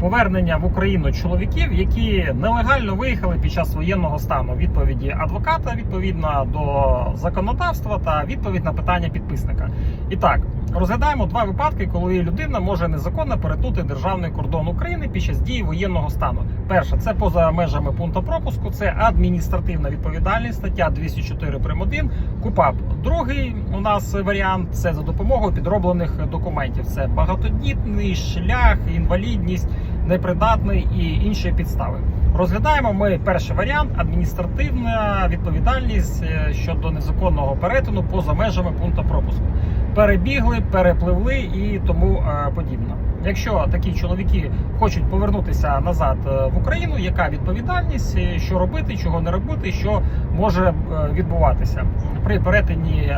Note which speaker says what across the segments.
Speaker 1: повернення в Україну чоловіків, які нелегально виїхали під час воєнного стану. Відповіді адвоката відповідно до законодавства та відповідь на питання підписника. І так. Розглядаємо два випадки, коли людина може незаконно перетнути державний кордон України під час дії воєнного стану. Перше це поза межами пункту пропуску, це адміністративна відповідальність, стаття 204 прим. 1 КУПАП. Другий у нас варіант це за допомогою підроблених документів. Це багатодітний шлях, інвалідність, непридатний і інші підстави. Розглядаємо ми перший варіант адміністративна відповідальність е, щодо незаконного перетину поза межами пункту пропуску. Перебігли, перепливли і тому е, подібне. Якщо такі чоловіки хочуть повернутися назад е, в Україну, яка відповідальність, що робити, чого не робити, що може відбуватися при перетині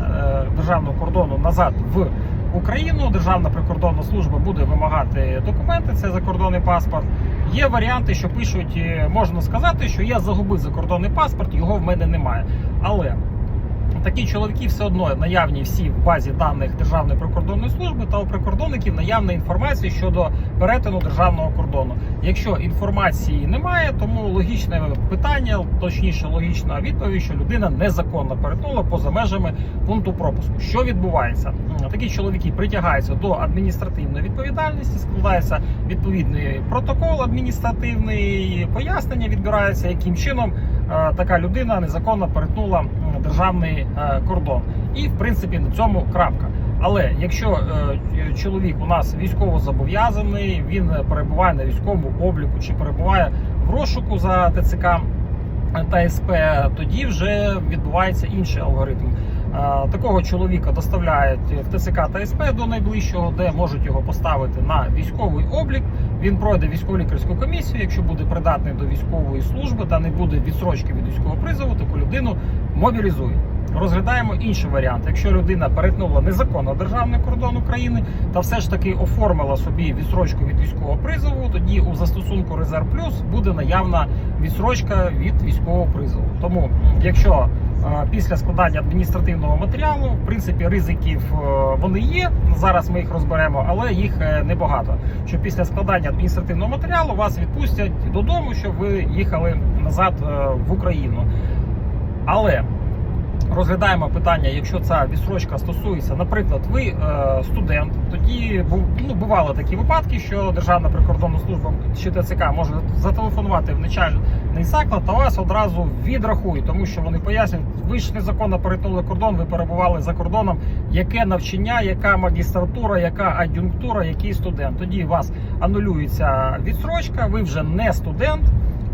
Speaker 1: державного кордону назад в Україну, Державна прикордонна служба буде вимагати документи, це закордонний паспорт. Є варіанти, що пишуть, е, можна сказати, що я загубив закордонний паспорт, його в мене немає. Але такі чоловіки все одно наявні всі в базі даних Державної прикордонної служби та у прикордонників наявна інформація щодо перетину державного кордону. Якщо інформації немає, тому логічне питання, точніше, логічна відповідь, що людина незаконно перетнула поза межами пункту пропуску. Що відбувається? Такі чоловіки притягаються до адміністративної відповідальності, складається відповідний протокол адміністративний, пояснення відбирається, яким чином е, така людина незаконно перетнула державний е, кордон. І в принципі на цьому крапка. Але якщо е, чоловік у нас військово зобов'язаний, він перебуває на військовому обліку чи перебуває в розшуку за ТЦК та СП, тоді вже відбувається інший алгоритм. Е, Такого чоловіка доставляють в ТЦК та СП до найближчого, де можуть його поставити на військовий облік. Він пройде військово-лікарську комісію. Якщо буде придатний до військової служби та не буде відсрочки від військового призову, таку людину мобілізують. Розглядаємо інший варіант. Якщо людина перетнула незаконно державний кордон України та все ж таки оформила собі відсрочку від військового призову, тоді у застосунку Резерв Плюс буде наявна відсрочка від військового призову. Тому, якщо після складання адміністративного матеріалу, в принципі, ризиків е, вони є. Зараз ми їх розберемо, але їх е, небагато. Що після складання адміністративного матеріалу вас відпустять додому, щоб ви їхали назад е, в Україну. Але розглядаємо питання, якщо ця відсрочка стосується, наприклад, ви е, студент, тоді ну, бували такі випадки, що Державна прикордонна служба чи ТЦК може зателефонувати в начальний заклад та вас одразу відрахують, тому що вони пояснюють, ви ж незаконно перетнули кордон, ви перебували за кордоном, яке навчання, яка магістратура, яка ад'юнктура, який студент. Тоді вас анулюється відсрочка, ви вже не студент.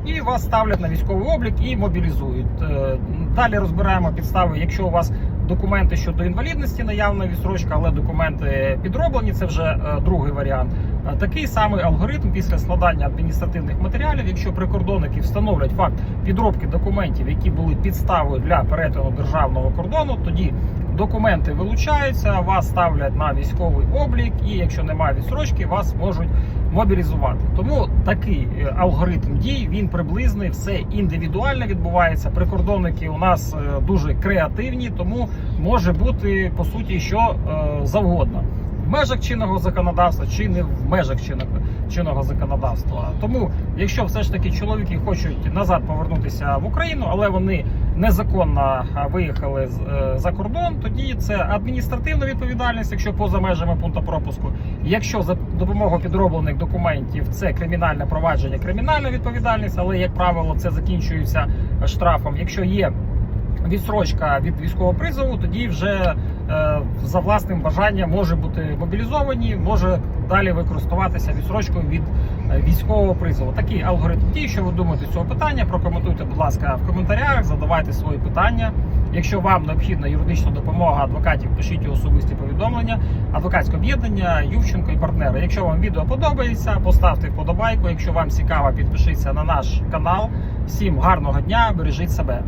Speaker 1: І вас ставлять на військовий облік і мобілізують. Е, Далі розбираємо підстави, якщо у вас документи щодо інвалідності, наявна відсрочка, але документи підроблені. Це вже е, другий варіант. Е, Такий самий алгоритм після складання адміністративних матеріалів. Якщо прикордонники встановлять факт підробки документів, які були підставою для перетину державного кордону, тоді документи вилучаються, вас ставлять на військовий облік, і якщо немає відсрочки, вас можуть мобілізувати. Тому такий е, алгоритм дій він приблизний, все індивідуально відбувається. Прикордонники у нас е, дуже креативні, тому може бути по суті що е, завгодно. В межах чинного законодавства чи не в межах чинного, чинного законодавства. Тому, якщо все ж таки чоловіки хочуть назад повернутися в Україну, але вони незаконно виїхали е, за кордон, тоді це адміністративна відповідальність, якщо поза межами пункту пропуску. Якщо за допомогою підроблених документів це кримінальне провадження, кримінальна відповідальність, але як правило це закінчується штрафом. Якщо є відсрочка від військового призову, тоді вже за власним бажанням може бути мобілізовані, може далі використовуватися відсрочкою від е, військового призову. Такий алгоритм дій. Що ви думаєте цього питання? Прокоментуйте, будь ласка, в коментарях, задавайте свої питання. Якщо вам необхідна юридична допомога адвокатів, пишіть особисті повідомлення. Адвокатське об'єднання, Ювченко і партнери. Якщо вам відео подобається, поставте вподобайку. Якщо вам цікаво, підпишіться на наш канал. Всім гарного дня, бережіть себе.